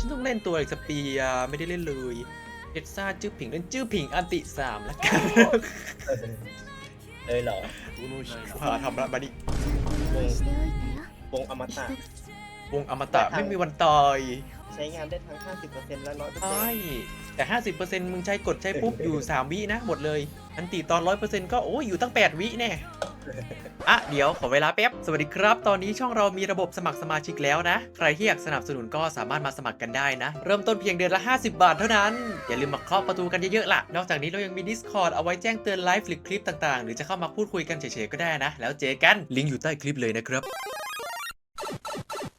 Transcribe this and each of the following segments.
ฉันต้องเล่นตัวเอกสปีอาไม่ได้เล่นเลยเอ็ดซ่าจื้อผิงเล่นจื้อผิงอันติสามแล้วกันเลยเหรอผ่าทำละบัดนี้วงวงอมตะวงอมตะไม่มีวันตาย ใช้งานได้ทั้ง 50%และ100%ใช่แต่ 50%มึงใช้กดใช้ปุ๊บอยู่ 3 วินะหมดเลย อันติตอน 100%ก็โอ้ยอยู่ตั้ง 8 วิแน่อ่ะ เดี๋ยวขอเวลาแป๊บ สวัสดีครับ ตอนนี้ช่องเรามีระบบสมัครสมาชิกแล้วนะ ใครที่อยากสนับสนุนก็สามารถมาสมัครกันได้นะ เริ่มต้นเพียงเดือนละ 50 บาทเท่านั้น อย่าลืมมาเคาะประตูกันเยอะๆล่ะ นอกจากนี้เรายังมี Discord เอาไว้แจ้งเตือนไลฟ์หรือคลิปต่างๆ หรือจะเข้ามาพูดคุยกันเฉยๆก็ได้นะ แล้วเจอกัน ลิงก์อยู่ใต้คลิปเลยนะครับ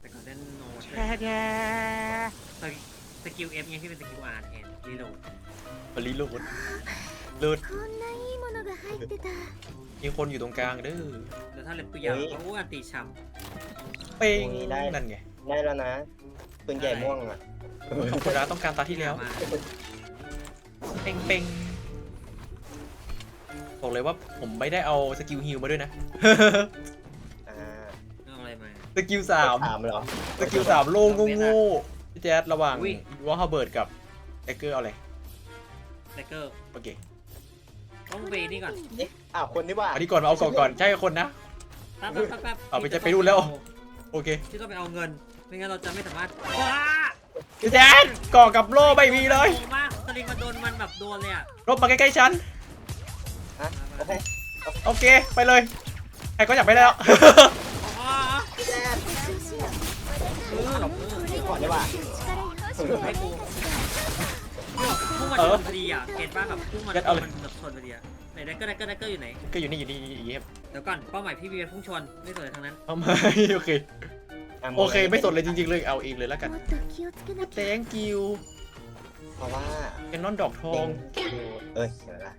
แต่ก่อนเล่นโน้ต แช่แช่ สกิลเอฟเนี่ยที่เป็นสกิลอาร์แทนรีโหลด บริลูดลูด こんないいものが入ってた มีคนอยู่ตรงกลางเด้อแล้วถ้าเล็บตัวยาวก็อ้วนตีช้เป้งนั่นไงได้แล้วนะปืนใหญ่ม่วงอะขอบคุณนะต้องการตาที่ำแล้ว มาเป้งเป้งบอกเลยว่าผมไม่ได้เอาสกิลฮิลมาด้วยนะ อ่าเอาอะไรมา สกิลสามถามเหรอสกิลสามโล่งโง่ๆพี่แจ๊ดระหว่างวอลฮาเบิร์ดกับเอเกอร์เอาอะไรแตเกอร์โอเคต้องเวนี่ก่อนเอ้าวคนนี่ว่าอันนี้ก่อนมาเอากล่องก่อนใช่คนนะ แป๊บแป๊บแป๊บเอาไปจะไปดูแล้ว โอเคที่ต้องไปเอาเงินไม่งั้นเราจะไม่สามารถว้าพี่แดนก่องกับโล่ไม่มีเลยโดนมากสลิงมันโดนมันแบบโดนเลยอะรบมาใกล้ๆฉัน ฮะโอเคโอเคไปเลยใครก็อยากไปแล้ว อ๋อพี่แอนเออก่อนดีกว่าให้กูพวกมันชนพอดีอะเกตว่าแบบพวกมันชนมันแบบชนพอดีอะ ไหนแดกเกอร์แดกเกอร์แดกเกอร์อยู่ไหน ก็อยู่นี่อยู่นี่อยู่นี่ครับ เดี๋ยวก่อนเป้าหมายพี่เบียร์พุ่งชนไม่สนเลยทั้งนั้น เอาไหมโอเค โอเค ไม่สนเลยจริงๆเลย เอาเองเลยแล้วกัน もっと気をつけなき แต ゃ งกิว เพราะว่า แคนนอนดอกทอง เอ้ยเดี๋ยวนะ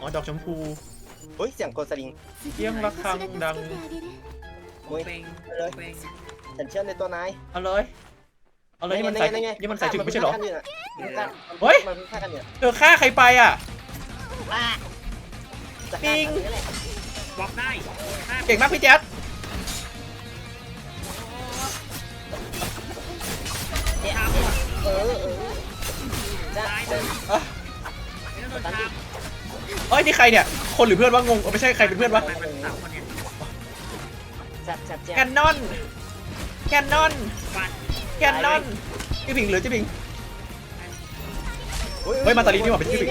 อ๋อ ดอกชมพู เฮ้ยเสียงกดสลิง เสียงระฆังดัง โอ้ย เป่ง เลย เป่ง ฉันเชื่อในตัวนาย เอาเลย เอาเลยนี่มันใส่ ไงไง นี่มันใส่ถึงไม่ใช่เหรอ นพิ่งฆ่ากันอยู่น่ะ เฮ้ย มันเพิ่งฆ่ากันอยู่ เธอฆ่าใครไปอ่ะ จะฆ่าปิงกันนี่แหละบล็อกได้ห้าเก่งมากพี่แจ๊ดเอ้าหมดเออเออจะตายหนึ่งอะไม่ต้องโดนทำเอ้ยนี่ใครเนี่ย คนหรือเพื่อนวะงงเออไม่ใช่ใครเป็นเพื่อนวะมันเป็นสามคนเนี่ยจับจับแคนนอนแคนนอนฟันแคนนอนจิบิงหรือจิบิง เฮ้ยมาตาลีนี่หว่าเป็นชื่อผิด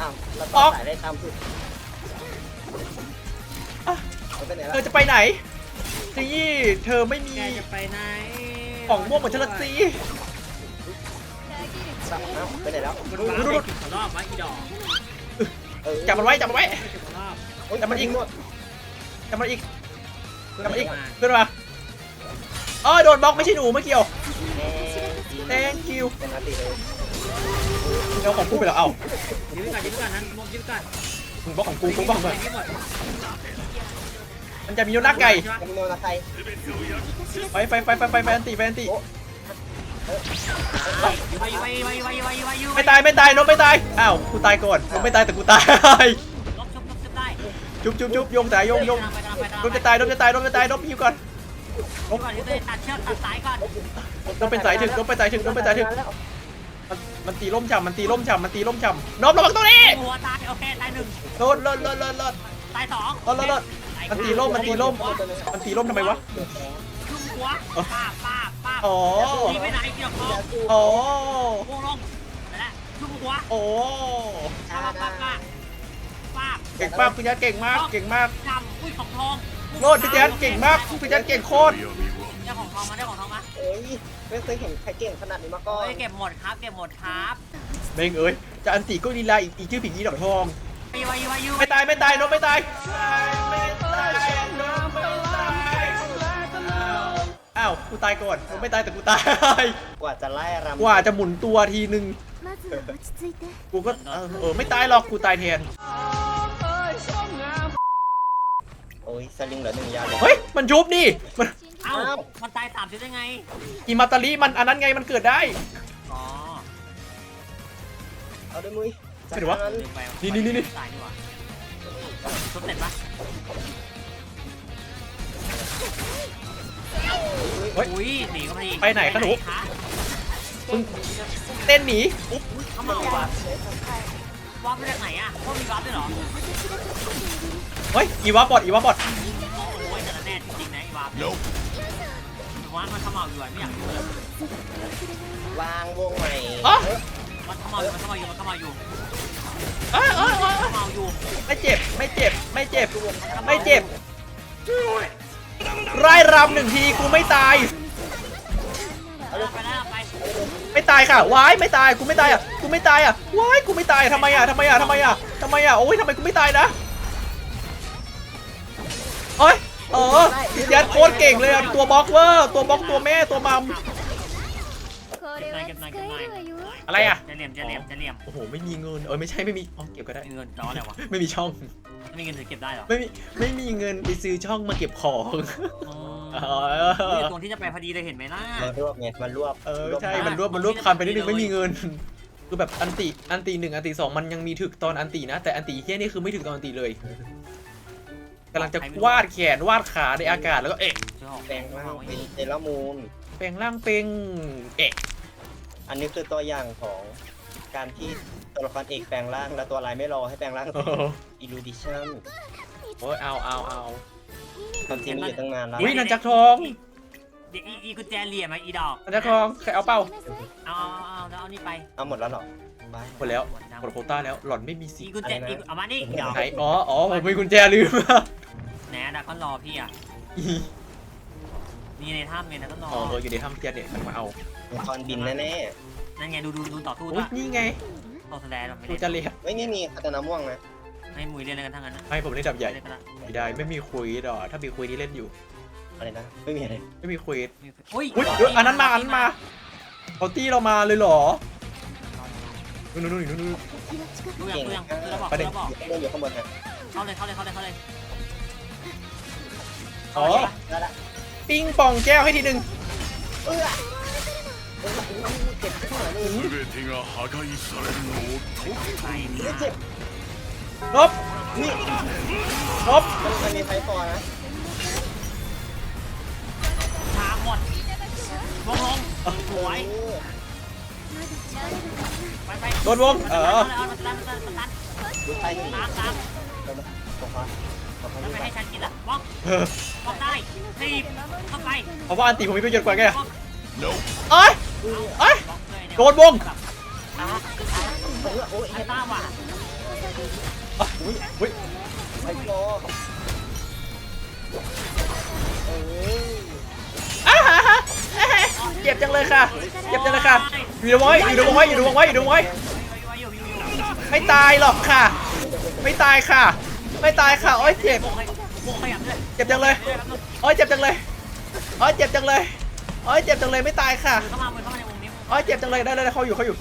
อ้าวเราอต่ออกสายได้ตามสุดอะ เอาไปไหนเธล่ะอจะไปไหนซีเธอไม่มีแกจะไปไหนของม่วงเหมือนฉันละซีจับเอ้าไปไหนแล้วมันบ้าไปถึงรอบวะอีดอกเออจับมันไว้จับมันไว้ ไปถึงรอบโอ๊ยจับมันอีกหมดจับมันอีกจับมันอีกมาขึ้นมาเออโดนบล็อกไม่ใช่หนูไม่เกี่ยว แน่ thank you เป็นนาทีเลย เอาของกูไปแล้วเอ้ายืมก่อนยืมก่อนนั้นมองยืมก่อนมึงบล็อกของกูกูบล็อกมึงยืมหมดมันจะมีโยนักไก่ยังโดนอะไรไปไปไปไปไปไปอันติไปอันติไปไปไปไปไปไปไปไม่ตายไม่ตายนกไม่ตายอ้าวกูตายก่อนนกไม่ตายแต่กูตายลบชุบลบชุบได้จุ๊บจุ๊บจุ๊บโยงสายโยงโยงไปกำลังไปกำลังนกจะตายนกจะตายนกจะตายนกอยู่ก่อนยืมก่อนยืมเลยตัดเชือกตัดสายก่อนนกเป็นสายถึงนกเป็นสายถึงนกเป็นสายถึง มันมันตีล่มฉ่ำมันตีล่มฉ่ำมันตีล่มฉ่ำนบระวังตรงนี้หัวตายโอเคตายหนึ่งโดนโดนโดนโดนโดน ตายสองโดนโดนโดนมันตีล่มมันตีล่มมันตีล่มทำไมวะชุ่มหัวป้าป้าป้าอ๋อนี่ไปไหนเกี่ยวคออ๋อวงลงนั่นแหละชุ่มหัวโอ้ป้าป้าป้าป้าเก่งมากพี่แจ๊ดเก่งมากเก่งมาก จำอุ้ยของทองโลดพี่แจ๊ดเก่งมากพี่แจ๊ดเก่งโคตร ได้ของทองมาได้ของทองมา เอ้ยไม่เคยเห็นใครเก่งขนาดนี้มาก่อน เฮ้ยเก็บหมดครับเก็บหมดครับ เม่งเอ้ยจะอันติก็ลีลาอีกอีกชื่อผิงอีดอกทอง ไปวายูวายู ไม่ตายไม่ตายนกไม่ตายไม่ตายนกไม่ตายอ้าวกูตายก่อนนกไม่ตายแต่กูตาย กว่าจะไล่รำ กว่าจะหมุนตัวทีนึง まずは落ち着いて กูก็เออเออไม่ตายหรอกกูตายแทน โอ้ยสลิงเหลือหนึ่งยาวเลย เฮ้ยมันยุบนี่มัน เอ้ามันตายสามสิบได้ไง อิมาตาลีมันอันนั้นไงมันเกิดได้ อ๋อเอาด้วยมุ้ยไม่รู้วะจัดลืมไปนี่นี่นี่นี่ ตายดีกว่าชุบเสร็จปะเฮ้ย อุ้ยหนีก็มาดิไปไหนคะหนู คะมึงเต้นหนีเขามาเอาวะวาร์ปมาจากไหนอะว่ามีวาร์ปด้วยเหรอ เฮ้ยอีวาบอดอีวาบอดโอ้ยแต่ละแน่จริงๆนะไอ้วาร์ปเนี่ย ผมว่ามันขมาอยู่อะไม่อยากดูเลยวางวงใหม่อ๋อ มันขมาอยู่มันขมาอยู่มันขมาอยู่เอ้ยเอ้ยเอ้ยขมาอยู่ไม่เจ็บไม่เจ็บไม่เจ็บไม่เจ็บไร่รำหนึ่งทีกูไม่ตายเอาไปแล้วไปไม่ตายค่ะว้ายไม่ตายกูไม่ตายอะกูไม่ตายอะว้ายกูไม่ตายทำไมอะทำไมอะทำไมอะทำไมอะโอ้ยทำไมกูไม่ตายนะ เออยัดโคตรเก่งเลยอ่ะตัวบล็อกเวอร์ตัวบล็อกตัวแม่ตัวมัม これは使えるわよ อะไรอ่ะ จะเหลี่ยมจะเหลี่ยมจะเหลี่ยม โอ้โหไม่มีเงินเออไม่ใช่ไม่มีอ๋อเก็บก็ได้ เงินร้อนอะไรวะ ไม่มีช่อง ไม่มีเงินถือเก็บได้เหรอ ไม่มีไม่มีเงินไปซื้อช่องมาเก็บของ อ๋อ เอ นี่ อ ตรงที่จะไปพอดีเลยเห็นไหมล่ะ มารวบไงมารวบ เออใช่มันรวบมันรวบคันไปนิดนึงไม่มีเงิน คือแบบอันติอันติหนึ่งอันติสองมันยังมีถึกตอนอันตินะ แต่อันติเฮี้ยนี่คือไม่ถึกตอนอันติเลยก ำลังจะวาดแขนวาดขาในอากาศแล้วก็เอ๊ะแปลงร่างเป็นเซรามูนแปลงร่างเป็นเอ๊ะอันนี้คือตัวอย่างของการที่ตัวละครเอกแปลงร่างแล้วตัวลายไม่รอให้แปลงร่างโอ้โหอิลูดิชั่นโอ้ยเอาเอาเอาความจริงมีอยู่ตั้งนานแล้วอุ้ยนันจักรทองเดี๋ยวอีอีกุญแจเหลี่ยมอะอีดอกนันจักรทองใครเอาเป้าเอาเอาเอาแล้วเอานี่ไปเอาหมดแล้วเหรอไป หมดแล้วหมดโควต้าแล้วหล่อนไม่มีสิอีกุญแจอีเอามานี่อีดอกไหนอ๋ออ๋อผมมีกุญแจลืมแหนดาก็รอพี่อะนี่ในถ้ำเนี่ยนะก็รออ๋อเอออยู่ในถ้ำเทียนเนี่ยมันมาเอาละครบินแน่นั่นไงดูดูดูต่อสู้อุ้ด้ยวยนี่ไงต่อแสดงเราไม่กูได้จะเรียกๆเฮ้ยนี่มีคาตานาม่วงนะให้มุยเล่นอะไรกันทั้งนั้นนะให้ผมเล่นดับใหญ่เล่นกันละไม่ได้ไม่มีคุยดอกถ้ามีคุยที่เล่นอยู่ อะไรนะไม่มีอะไรไม่มีคุยอุ้ยอุ้ยเดี๋ยวอันนั้นมาอันนั้นมาเขาตี้เรามาเลยเหรอนู่นนู่นนู่นนู่น ดูอย่างดูอย่างดูแล้วบอก ประเด็ ดู น แล้วบอก อยู่ข้างบนอยู่ข้างบนฮะ เข้าเลยเข้าเลยเข้าเลยเข้าเลย อ๋อ ได้ละ ปิ้งปองแก้วให้ทีหนึ่ง เออเออเจ็บข้างหลังนี่ 全てが破壊されるのを解く ไป ไม่เจ็บ ลบ นี่ ลบ มันมันมีไฟฟอร์นะ ช้าหมดลงลงสวย เออ ไปไป โดนวงเออเอาเลยเอาเลยตันตันตันดูไฟหนีตามตามเดี๋ยวนะขอฟ้าขอฟ้าแล้วไปไฟให้ฉันกินอะบล็อกเออบล็อกได้รีบเข้าไปเพราะว่าอันตีผมมีประโยชน์กว่าไงบล็อกเอ้ยเอ้ยโดนวงเออโอ้ยไอ้ต้าว่ะอะอุ้ยอุ้ยไฟฟอร์เอออ่าฮะฮะเจ็บจังเลยค่ะ เจ็บจังเลยค่ะ อยู่ในวงไว้อยู่ในวงไว้อยู่ในวงไว้อยู่ในวงไว้ไม่ตายหรอกค่ะ ไม่ตายค่ะ ไม่ตายค่ะโอ้ยเจ็บเจ็บจังเลยโอ้ยเจ็บจังเลยโอ้ยเจ็บจังเลยโอ้ยเจ็บจังเลยไม่ตายค่ะเข้ามาเข้ามาในวงนี้โอ้ยเจ็บจังเลยได้ได้เขาอยู่เขาอยู่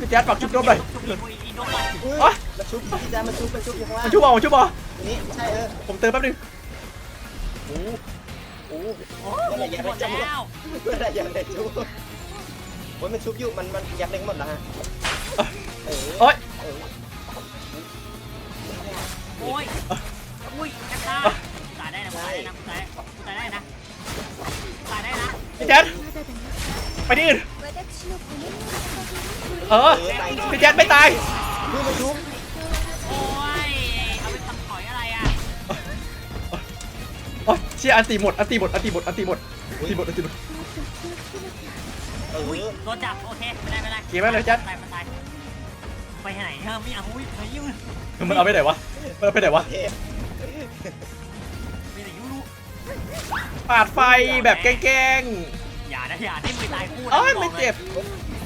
พี่แจ๊ดฝากชุบดมหน่อยชุบอีอีดมหน่อยอุ้ยโอ๊ยมาชุบพี่จ้ามาชุบมาชุบอยู่ข้างล่างมันชุบบอกมันชุบบอกนี่ใช่เออผมเติมแป๊บนึงโอ้โหโอ้เมื่อไหร่ยังหมได้ชุบแล้วเมื่อไหร่ยังได้ชุบ โอ้ยมันชุบอยู่มันมันยัดเล็งหมดแล้วฮะเออ โอ้ย เออ โอ้ยอุ้ยแค่ตาตายได้นะตายได้นะตายตายได้นะตายได้นะ พี่แจ๊ดไปที่อื่น 私のコメント เออพี่แจ๊ดไม่ตาย นี่มันชุบ โอ้ยเอาไปทำถอยอะไรอ่ะ โอ้ยเชียอันตีหมดอันตีหมดอันตีหมดอันตีหมดอันตีหมดอันตีหมด เอออุ้ยโดนจับโอเคไม่ได้ไม่ได้เกมอะไรเลยแจ๊ดตายมันตายไปไหนเฮ้ยไม่เอาอุ้ยไม่ยุ่งมันเอาไปไหนวะมันเอาไปไหนวะเทพไม่ได้ยุ่งปาดไฟแบบแกล้งอย่านะอย่าที่มือตายคู่ๆโอ้ยไม่เจ็บ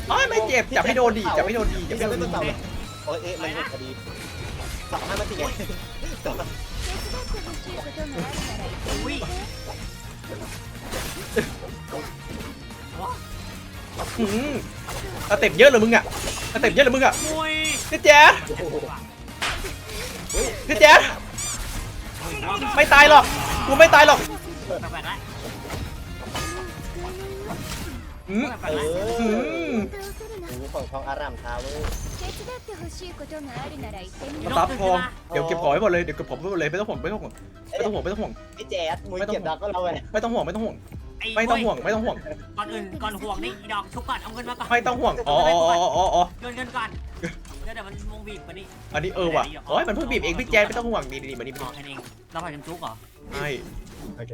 โอ้ยไม่เจ็บจับให้โดนดีจับให้โดนดีจับให้จะโดไม่นต้ดีองเต่าโอ้ยเอ๊ะมันหยุดพอดีสองห้านาทีไงสองอุ้ย หืมสเต็ปเยอะเลยมึงอะสเต็ปเยอะเลยมึงอะ อุ้ย พี่แจ๊ดพี่แจ๊ดไม่ตายหรอกกูไม่ตายหรอก แปลกๆละ หืม แปลกๆละ หืม หูของทองอารามเท้าเว้ย 手伝ってほしいことがあるなら言ってみ มา よ ซับทองเดี๋ยวเก็บของให้หมดเลยเดี๋ยวเก็บของให้หมดเลยไม่ต้องห่วงไม่ต้องห่วงไม่ต้องห่วงไม่ต้องห่วง พี่แจ๊ดมวยเก็บดักก็เราไง ไม่ต้องห่วงไม่ต้องห่วง อ้ ไม่ต้องห่วงเยไม่ต้องห่วงก่อนอื่นก่อนห่วงนี่อีดอกชุบก่อนเอาเงินมาก่อนไม่ต้องห่วงอ๋ออ๋ออ๋ออ๋ออ๋อเงินเงินก่อนเดี๋ยวเดี๋ยวมันวงบีบกว่านี้อันนี้เออว่ะโอ้ยมันเพิ่งบีบเองพี่แจ๊ดไม่ต้องห่วงดีดีมานี่อ๋อแค่นี้เองเราพากันจุกเหรอใช่โอเค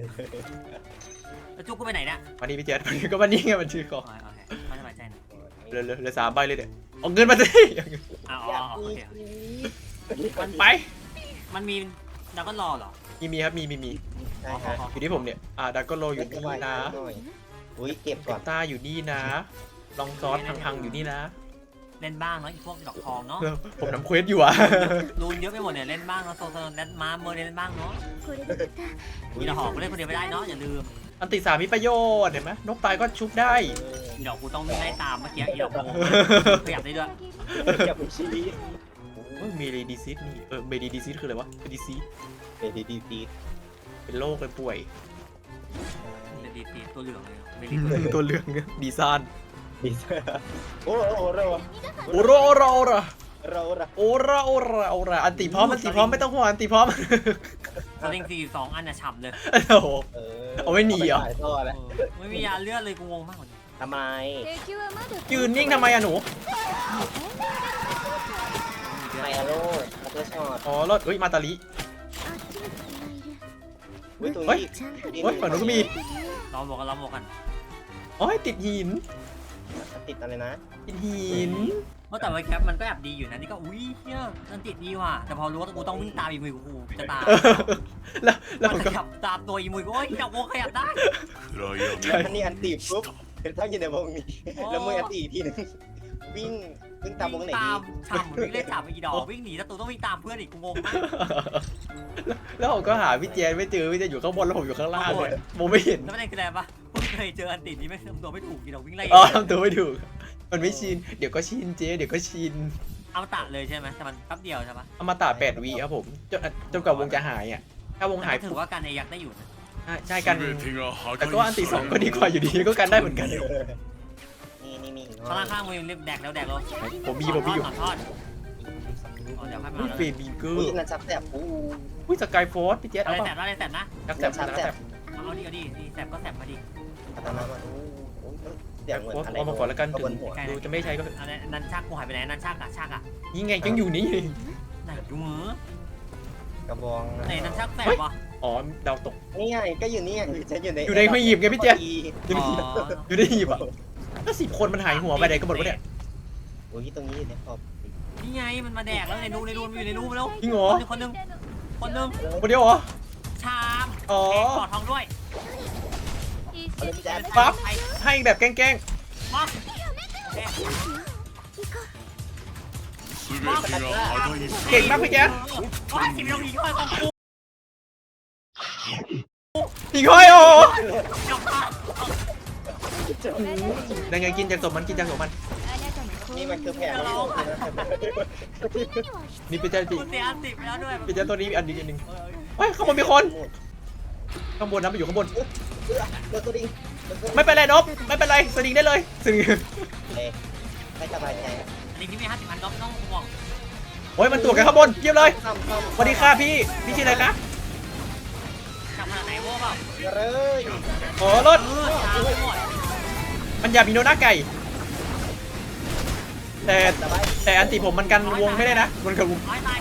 แล้วจุกกูไปไหนเนี่ยมานี่พี่แจ๊ดมานี่ก็มานี่ไงมันชื่อขออ๋อโอเคไม่สบายใจหน่อยเหลือเหลือเหลือสามใบเลยเนี่ยเอาเงินมาสิอ๋ออยากโอมีเคมันไป มันมีดราก้อนรอเหรอ มีมีครับมีมีมีใช่ครับอยู่ที่ผมเนี่ยอ่าดักกโลอยู่นี่นะอุ้ยเก็บก่อนต้าอยู่นี่นะ ลองซอสพังๆอยู่นี่นะเล่นบ้างเนาะอีพวกดอกทองเนาะผมน้ำเควสอยู่อะรูนเยอะไปหมดเนี่ยเล่นบ้างเนาะโซโซเล่นมาเมอร์เล่นบ้างเนาะมีดอกหอมเล่นคนเดียวไม่ได้เนาะอย่าลืมอันติสามีประโยชน์เห็นไหมนกตายก็ชุบได้เดี๋ยวกูต้องไล่ตามเมื่อกี้อีดอกกูขยับได้ด้วยขยับชีวิ ว่าเมเลดิซิสนี่เออเมเลดิซิสคืออะไรวะดิซิสเมเลดิซิสเป็นโรคเป็นป่วยเมลีตีตัวเหลืองเลยเมลีตัวเหลืองดีซานดีซานโอ้โหโอระโอระโอระโอระโอระโอระโอระอันติพร้อมอันติพร้อมไม่ต้องห่วงอันติพร้อมสลิงสี่สองอันน่ะฉ่ำเลยโอ้โหเอาไม่หนีอะไม่มียาเลือดเลยกูงงมากเลยทำไมยืนนิ่งทำไมอะหนู ไมอาโร่มาเอร์ตอ๋อรถเฮ้ยมาตาลิเฮ้ยตัวนี้ยฝั่งนู้นก็มี ลองบอกกันลองบอกกันโอ้ยติดหิน ติดอะไรนะ ติดหิน เมื่อแต่ว่แคปมันก็แอบดีอยู่นะนี่ก็อุ้ยเฮียนั่นติดดีว่ะแต่พอรู้ว่ากูต้องวิ่งตามอีมุยกูจะตามแล้วแล้วก็ ขับตามตัวอีมุยกูโอ้ยจับวงขยับได้暗闇ใช่ อันนี้อันตีปุ๊บเป็นตั้งอยู่ในวงนี้ แล้วมวยอันตีอีกทีหนึง วิ่งวิ่งตามวงไหนวิ่าดีมฉ่ำวิ่งเล่นฉ่ำไปกี่ดอกวิ่งหนีศัตรูต้องวิ่งตามเพื่อนอีกกูงงมาก แล้วผมก็หาพี่เจนไม่เจอพี่เจนอยู่ข้างบนแล้วผมอยู่ข้างล่างเลยผมไม่เห็นแล้วประเด็นคืออะไรปะเเคยเจออันติดนี้ไม่ทำตัวไม่ถูกกี่ดอกวิ่งไล่อ๋อทำตัวไม่ถูกมันไม่ชินเดี๋ยวก็ชินเจเดี๋ยวก็ชินเอามาตัดเลยใช่ไหมแต่มันแป๊บเดียวใช่ปะเอามาตาดวีครับผมจนจนกว่าวงจะหายอะถ้าวงหายถือว่าการเอยักษ์ได้อยู่นะใช่กันแต่ก็อันตีสองก็ดีกว่าอยู่ดีก็กันได้เหมือนกัน เข้างล่างข้างมือเรียบแดกแล้วแดกแล้วผมมีผมมีอยู่ทอดทอดอ๋อเดี๋ยวค่อยมาอุ้ยแล้วเฟบีเกออุ้ยร์นั่นจับแสบอู้ อุ้ยสกายโฟร์พี่เจสอะไรเอาแสป่ะบอะไรแสบนะนักแสบนักแสบเอาดิเอาดินี่แสบก็แสบมาดิพัฒนามาอู้เสียงเหมือนอะไรเอามาก่อนแล้วกันถึบงนหัวดูจะไม่ใช้ก็อันนั้นนันชักกูหายไปไหนนันชักอะชักอะยิ่งไงยังอยู่นี่ ไหนดูมือกระบองไหนนันชักแสบวะอ๋อดาวตก นี่ไงก็อยู่นี่ไงจะอยู่ในอยู่ในหีบไงพี่เจอ๋ออยู่ในหีบอะ ก็สิบคนมันหายหัวไปไหนก็หมดวะเนี่ยโอ้ยตรงนี้เนี่ยขอบนี่ไงมันมาแดกแล้วในรูในรูมันอยู่ในรูไปแล้วจริงเหรอคนหนึ่งคนหนึ่งคนเดียวเหรอชามอ๋อปอดทองด้วยปั๊บให้แบบแกล้งๆปั๊บเก่งมากพี่แกสิบลงอีกด้ยองกูอีกด้วยโอ้ ยังไงกินจากศพมันกินจากศพมันนี่มันคือแผนงนี่เป็นเจ้าจีกเสียติไปแล้วด้วยเป็นเจ้าตัวนี้อันนี้อันหนึ่งเฮ้ยข้างบนมีคนข้างบนนะไปอยู่ข้างบนตัวดิไม่เป็นไรนบไม่เป็นไรสนิงได้เลยสนิงไม่สบายใจอันนี้ที่มีห้าสิบพันด็อกน้องห่วงโอ้ยมันตัวจกันข้างบนเยี่ยมเลยสวัสดีค่ะพี่พี่ชื่ออะไรคะกลับมาไหนโว้เปล่าเฮ้ยโอ้รถ มันอยากมีโนหน้าไก่ แต่แต่อันติผมมันกันวงไม่ได้นะมันกับวงร้อยตาย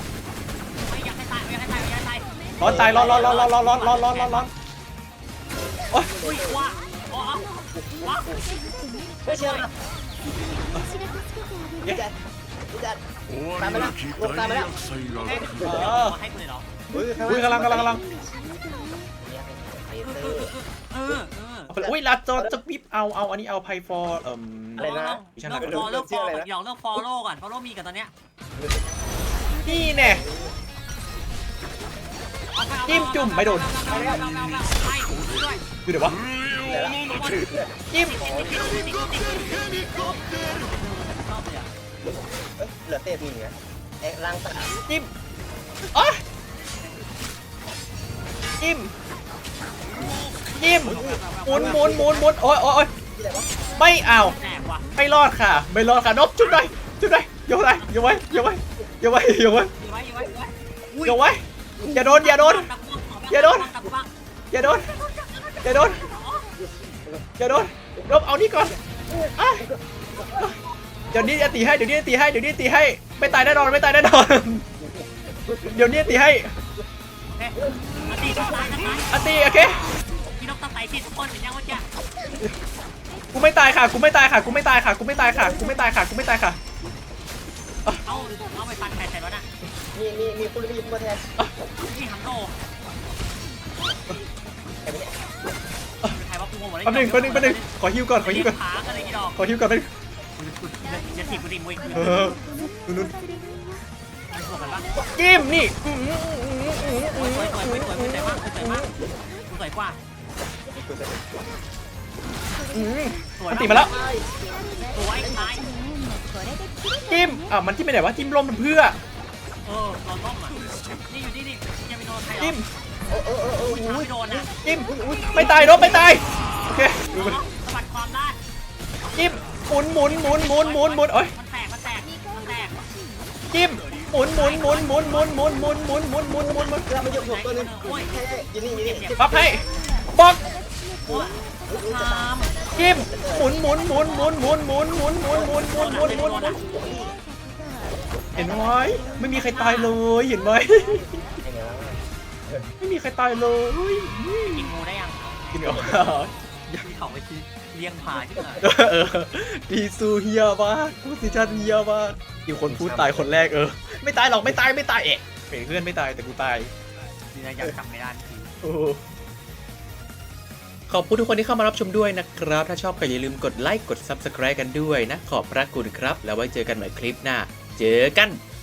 ไม่อยากให้ตายไม่อยากให้ตายไม่อยากให้ตายร้อนตายร้อนร้อนร้อนร้อนร้อนร้อนร้อนร้อนร้อนร้อนโอ๊ยอุ้ยว้าอ๋อว้าช่วยเชื่อมเย้พี่จัดตามไปแล้วลงตามไปแล้วให้กูเออให้กูเลยเหรออุ้ยกำลังกำลังกำลังเออเออ เฮ้ยลาจอจะปิ๊บเอาเอาอันนี้เอาไพฟอร์อะไรนะ เลิกฟอลเลิกฟอลก่อนหยากเลิกฟอลโล่ก่อนฟอลโล่มีกันตอนเนี้ยนี่แน่เจิ้มจุ่มไม่โดนดูเดี๋ยววะจิ้มชอเลยอเอ้ยหลือเตะมีเหลืยเอ๊ะล่างสามจิ้มอ๋อจิ้ม จิ้มหมุนหมุนหมุนหมุนโอ้ยโอ้ยโอ้ยที่ไหนวะไม่เอาแตกว่ะไม่รอดค่ะ ไม่รอดค่ะนบจุดหน่อยจุดหน่อยโยนไว้โยนไว้โยนไว้โยนไว้โยนไว้อยู่ไว้อยู่ไว้อยู่ไว้โยนไว้อย่าโดนอย่าโดน อย่าโดนอย่าโดนอย่าโดนอย่าโดนลบเอานี่ก่อนอะเดี๋ยวนี้จะตีให้เดี๋ยวนี้จะตีให้เดี๋ยวนี้จะตีให้ไม่ตายแน่นอนไม่ตายแน่นอนเดี๋ยวนี้จะตีให้เอ๊ะอันตีต้องตายนะตายอันตีโอเค พี่นกต้องตายที่ทุกคนเห็นยังว่าจะกูไม่ตายค่ะ กูไม่ตายค่ะ กูไม่ตายค่ะ กูไม่ตายค่ะ กูไม่ตายค่ะ กูไม่ตายค่ะ เอาเอาไปฟันใครใส่รถอะมีมีมีคุณมีตัวแทนนี่ฮัมโตใครไปเนี่ยใครว่ากูงงหมดเลยแป๊บนึงแป๊บนึงแป๊บนึงขอฮิวก่อน ขอฮิวก่อน ขาอะไรกี่ดอกขอฮิวก่อนแป๊บนึงจะถีบกูดิมวยคืนเออนู่นนู่นมันบวกกันปะจิ้มนี่อืมสวยสวยสวยสวยสวยสวยมากสวยมากสวยกว่า อืมันติมาแล้วจิ้มอะมันจิ้มไปไหนวะจิ้มลมเพื่อเออเอาต้มอะนี่อยู่นี่ดิยังไม่โดนใครจิ้มโอ้โอ้โอ้โอ้ยไม่โดนนะจิ้มไม่ตายรบไม่ตายโอเคดูมันสะบัดความได้จิ้มหมุนหมุนหมุนหมุนหมุนหมุนโอ้ยมันแตกมันแตกมันแตกจิ้มหมุนหมุนหมุนหมุนหมุนหมุนหมุนหมุนหมุนหมุนหมุนหมุนเราไปหยุดหยุดตัวนึงยินนี่ยินนี่ปั๊บให้บอก ทามจิ้มหมุนหมุนหมุนหมุนหมุนหมุนหมุนหมุนหมุนหมุนหมุนหมุนหมุนเห็นไหมไม่มีใครตายเลยเห็นไหมไม่มีใครตายเลยกินงูได้ยังกินออกที่เขาไปที่เลี้ยงผาที่ไหนดีซูเฮียมากกูสิชันเฮียมากมีคนพูดตายคนแรกเออ ไม่ตายหรอกไม่ตายไม่ตายเอะเพื่อนไม่ตายแต่กูตายดีนะยังจำไม่ได้ที ขอบคุณทุกคนที่เข้ามารับชมด้วยนะครับ ถ้าชอบก็อย่าลืมกดไลค์กด Subscribe กันด้วยนะ ขอบพระคุณครับ แล้วไว้เจอกันใหม่คลิปหน้า เจอกัน